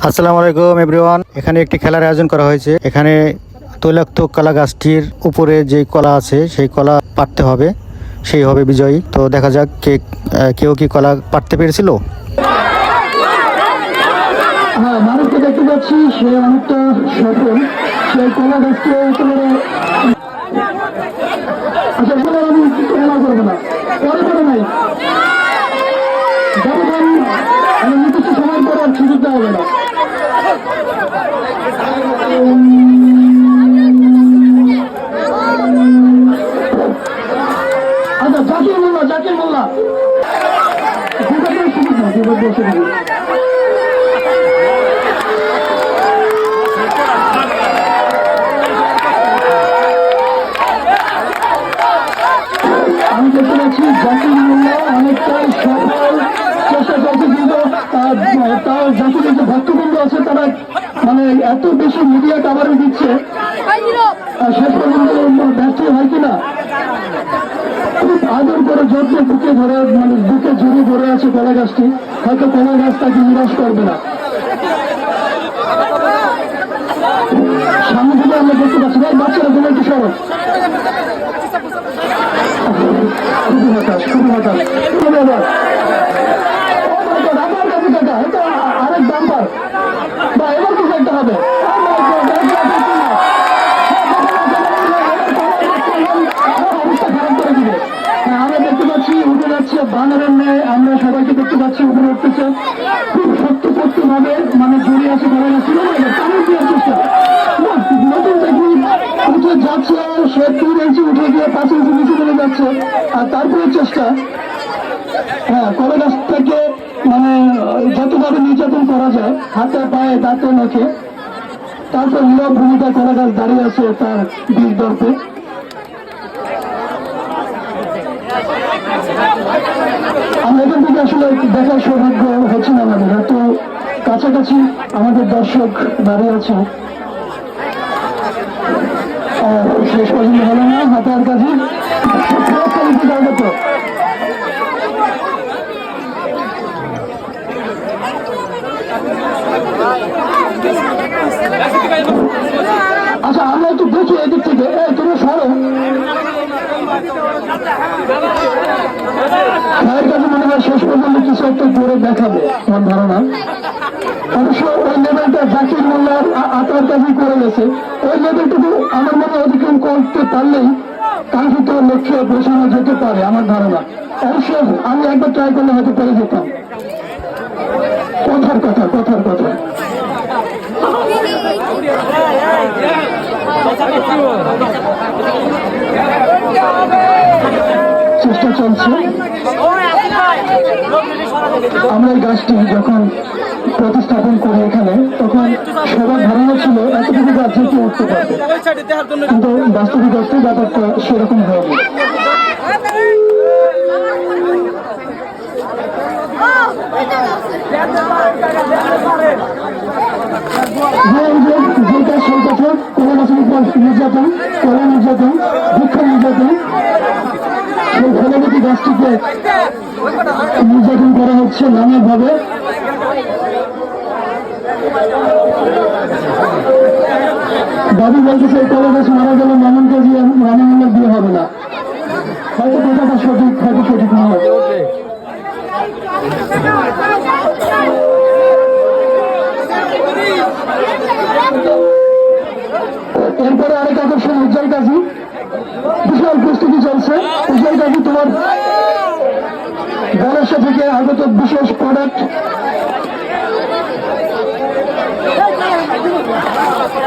আসসালামু আলাইকুম এভরিওয়ান এখানে একটি খেলার আয়োজন করা হয়েছে। এখানে তৈলাক্ত কলা গাছটির উপরে যে কলা আছে, সেই কলা পাড়তে হবে। সেই হবে বিজয়ী। তো দেখা যাক কে কেউ কি কলা পাড়তে পেরেছিল? হ্যাঁ সে অনেকটা সফল কলা গাছকে যতক্ষণ আমি নির্দিষ্ট সময় পরে আর সুযোগ দেওয়া হবে না কাভারেজ দিচ্ছে শেষ পর্যন্ত ব্যর্থ হয় কিনা? খুব আদর করে যত্ন বুকে ধরে মানে বুকে জড়িয়ে ধরে আছে কলা গাছটি। হয়তো কলা গাছ তাকে নিরাশ করবে না। সামনে থেকে আমরা দেখতে পাচ্ছি ভাই বাচ্চারা তুমি একটু সরব খুবই হতাশ। খুবই হতাশ খুবই হতাশ Oh my God, আবার কাছে কাটা এটা আরেক বাম্পার বা এবার কিছু একটা হবে Oh my God, এটা একটা অবস্থা খারাপ করে দিবে হ্যাঁ, আমরা দেখতে পাচ্ছি উঠে যাচ্ছে বানরের ন্যায় আমরা সবাইকে উপরে উঠতেছে। খুব শক্তপোক্ত ভাবে মানে জড়িয়ে আছে করা যাচ্ছে না পানি দেওয়ার চেষ্টা। নতুন দেখি উঠে যাচ্ছে সে তিন ইঞ্চি উঠে গিয়ে পাঁচ ইঞ্চি নিচে চলে যাচ্ছে। আর তারপরে চেষ্টা হ্যাঁ কলা গাছ থেকে মানে যতভাবে নির্যাতন করা যায়, হাতে পায়ে, দাঁতে নখে তারপর নীরব ভূমিকা কলা গাছ দাঁড়িয়ে আছে তার বীর দর্পে। আসলে দেখার সৌভাগ্য হচ্ছে না আমাদের। এত কাছাকাছি আমাদের দর্শক দাঁড়িয়ে আছে। শেষ পর্যন্ত হলো না হাতার কাছে। আচ্ছা আমরা একটু দেখি এদিক থেকে। এই তুমি সরো। শেষ পর্যন্ত কিছু একটা করে দেখাবে। আমার ধারণা? ওই লেভেলটা জাকির মোল্লার আ- আতার কাছেই করে গেছে। ওই লেভেলটুকু আমার মনে অতিক্রম করতে পারলেই কাঙ্ক্ষিত লক্ষ্যে পৌঁছানো যেতে পারে, আমার ধারণা। অবশ্য আমি একবার ট্রাই করলে হয়তো পেরে যেতাম কথার কথা কথার কথা। চেষ্টা চলছে আমরা এই গাছটি যখন প্রতিস্থাপন করি এখানে তখন সবার ধারণা ছিল এতটুকু গাছ যে কেউ উঠতে পারবে কিন্তু বাস্তবিক অর্থে ব্যাপারটা সেরকম হয়নি যে এই যে যে কাজ চলতেছে কোনো নির্যাতন বৃক্ষ নির্যাতন সেই গাছটিকে নির্যাতন করা হচ্ছে নানাভাবে। দাবি বলতেছে এই কলা গাছ মারা গেলে মামনকে দিয়ে রামায়ণের বিয়ে হবে না। হয়তো কথাটা সঠিক, হয়তো সঠিক নয় এরপরে আরেক আকর্ষণ উজ্জ্বল কাজী। বিশাল প্রস্তুতি চলছে। উজ্জ্বল কাজী, তোমার গণেশা থেকে আগত বিশেষ প্রোডাক্ট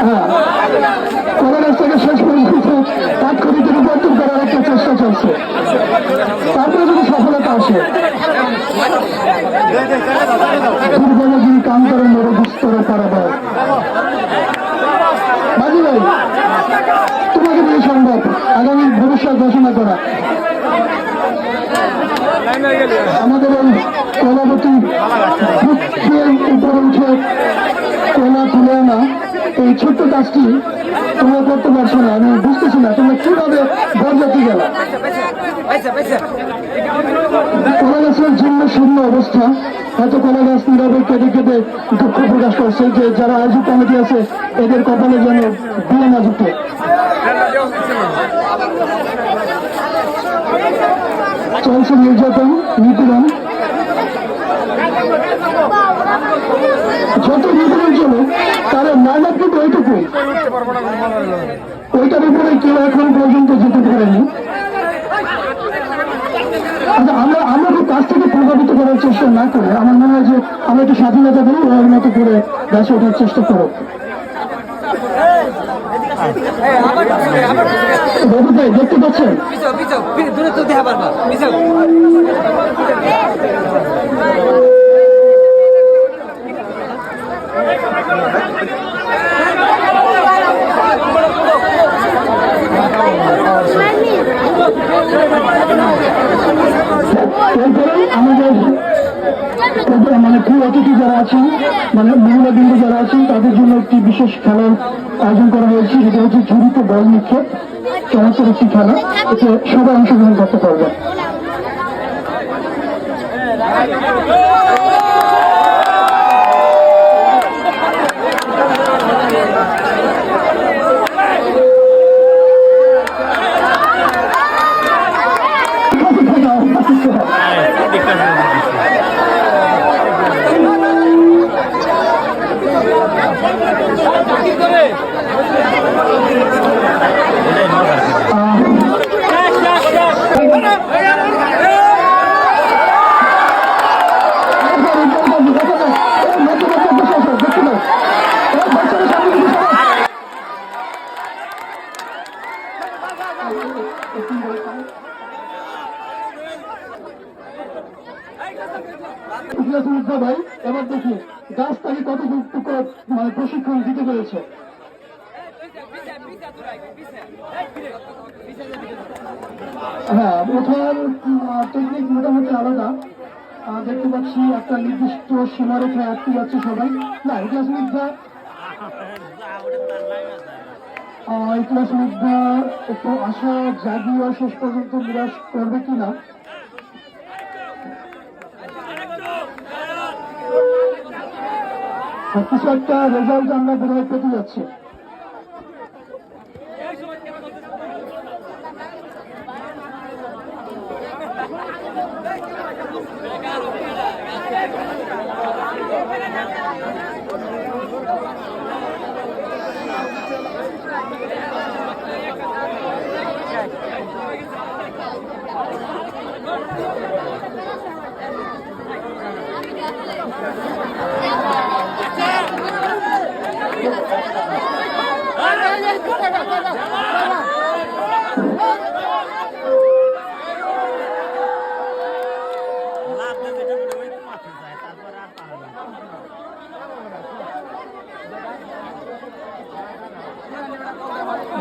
হ্যাঁ। শেষ তাৎক্ষণিক চলছে। তারপরে সফলতা আসে কাম করে ভাই, তোমাকে সম্ভব আগামী ভবিষ্যৎ ঘোষণা করা। আমাদের বৃক্ষের উপরে উঠে কলা তুলে না। এই ছোট্ট কাজটি তোমরা করতে পারছ না, আমি বুঝতেছি না, তোমরা কীভাবে বরজাতি গেলা? কলা গাছের জীর্ণ শূন্য অবস্থা এত কলা গাছ নীরবে কেটে কেটে দুঃখ প্রকাশ করছে, যে যারা আয়োজক কমিটি আছে, এদের কপালে যেন বিয়ে না জুটে চলছে নির্যাতন, নিপীড়ন। যত নিপীড়ন চলে, তার নায়ক কিন্তু ওইটুকুই ওইটার উপরে কেউ এখন পর্যন্ত যেতে পারেনি। আচ্ছা আমরা আমরা খুব কাছ থেকে প্রভাবিত করার চেষ্টা না করে, আমার মনে হয় যে আমরা একটু স্বাধীনতা দিই ওর মতো করে গাছে ওঠার চেষ্টা করো। দেখতে পাচ্ছেন পিছাও পিছাও দূরে তো দেখা পারবা পিছাও এরপরে আমাদের এরপরে মানে প্রিয় অতিথি যারা আছেন মানে মহিলা বিন্দু যারা আছেন, তাদের জন্য একটি বিশেষ খেলার আয়োজন করা হয়েছে। যেটা হচ্ছে ঝুড়িতে বল নিক্ষেপ। চমৎকার একটি খেলা। এতে সবাই অংশগ্রহণ করতে পারবেন ভাই এবার দেখি গাছ তাকে কত টুকরো মানে পেরেছে হ্যাঁ ওঠার টেকনিক মোটামুটি আলাদা। দেখতে পাচ্ছি একটা নির্দিষ্ট সীমারেখা আটকে যাচ্ছে সবাই। না মিথ্যা এই ক্লাস মিথ্যা একটু আশা জাগিয়ে শেষ পর্যন্ত নিরাশ করবে কিনা? কিছু একটা রেজাল্ট আমরা বোধ হয় পেতে যাচ্ছি।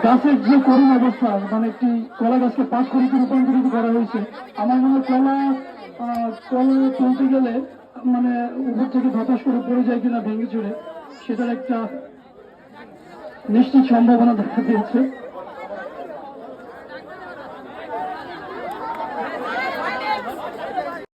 গাছের যে করুণ অবস্থা মানে একটি কলা গাছকে পাঁচ কোটিতে রূপান্তরিত করা হয়েছে। আমার মনে হয় কলা কলা চলতে গেলে মানে উপর থেকে ধতাস করে পড়ে যায় কিনা ভেঙে চড়ে, সেটার একটা নিশ্চিত সম্ভাবনা দেখা দিয়েছে।